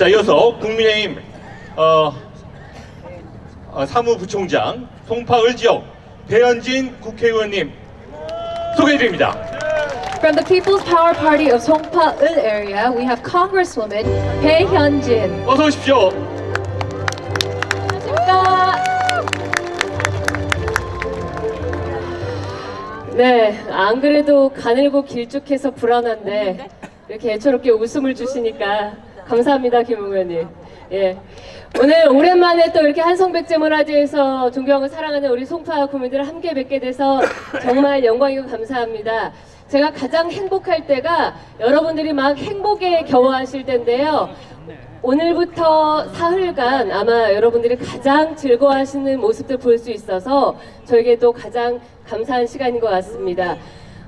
자, 이어서 국민의힘 어, 어, 사무부총장 송파을 지역 배현진 국회의원님 소개해드립니다. From the People's Power Party of Songpa-il area, we have Congresswoman Bae Hyun-jin. 어서 오십시오. 네, 안 그래도 가늘고 길쭉해서 불안한데 이렇게 애처롭게 웃음을 주시니까 감사합니다, 김 의원님. 예. 오늘 오랜만에 또 이렇게 한성백제문화제에서 존경하고 사랑하는 우리 송파 구민들을 함께 뵙게 돼서 정말 영광이고 감사합니다. 제가 가장 행복할 때가 여러분들이 막 행복에 겨워하실 텐데요. 오늘부터 사흘간 아마 여러분들이 가장 즐거워하시는 모습들 볼 수 있어서 저에게도 가장 감사한 시간인 것 같습니다.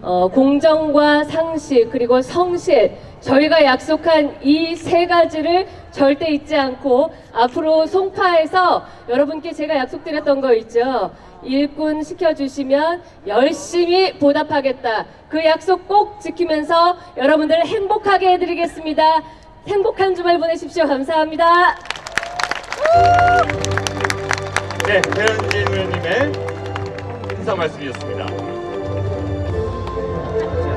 어, 공정과 상식 그리고 성실 저희가 약속한 이 세 가지를 절대 잊지 않고 앞으로 송파에서 여러분께 제가 약속드렸던 거 있죠. 일꾼 시켜주시면 열심히 보답하겠다. 그 약속 꼭 지키면서 여러분들을 행복하게 해드리겠습니다. 행복한 주말 보내십시오. 감사합니다. 네, 배현진 의원님의 인사 말씀이었습니다.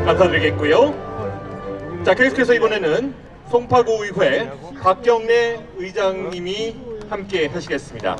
감사드리겠고요. 자, 계속해서 이번에는 송파구의회 박경래 의장님이 함께 하시겠습니다.